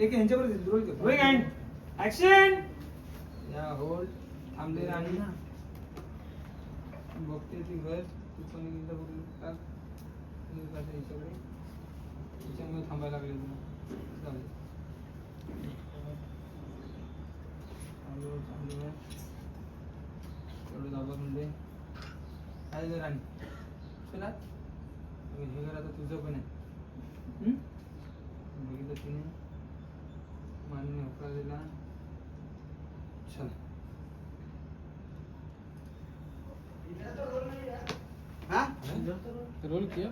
एक यांच्यावर रोल कर रोलिंग हँड ऍक्शन या होल्ड थांबले राणी बघते ती घर तू पण एकदा बघू टाक तू जाते याच्याकडे त्याच्यामुळे थांबायला लागले तुला जाऊ दे. थांबलो थांबलो एवढं दाबा म्हणजे काय झालं राणी चला अगं हे घर आता तुझं पण आहे हम्म? बघितलं तिने मान्य होकार दिला चल. हाँ? रोल किया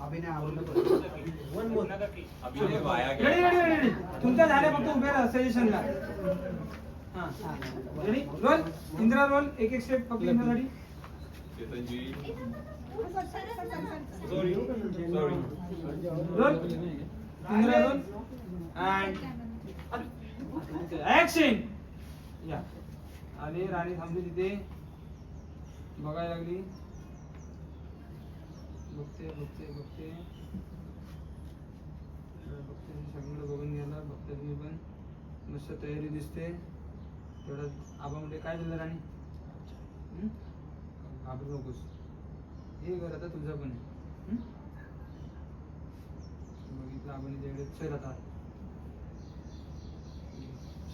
अभिनय आवडलं अभी ने वाया रेडी रेडी रेडी तुमचं झालं फक्त उभे राहा सजेशनला हा. रेडी रोल इंदिरा रोल एक एक स्टेप फक्त इंदिरासाठी. Chetan ji sorry roll Indira roll and action या आले राणी थांबली तिथे. बघायला लागली. बघते बघते बघते. बघते सगळं बघून गेला बघते तुम्ही पण. मस्त तयारी दिसते. तेवढं आबा म्हणजे काय झालं राणी? घाबरू नकोस. हे घर आता तुझं पण आहे. आपण तेवढे चल आता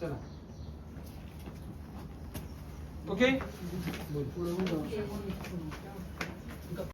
चला. ओके? बोल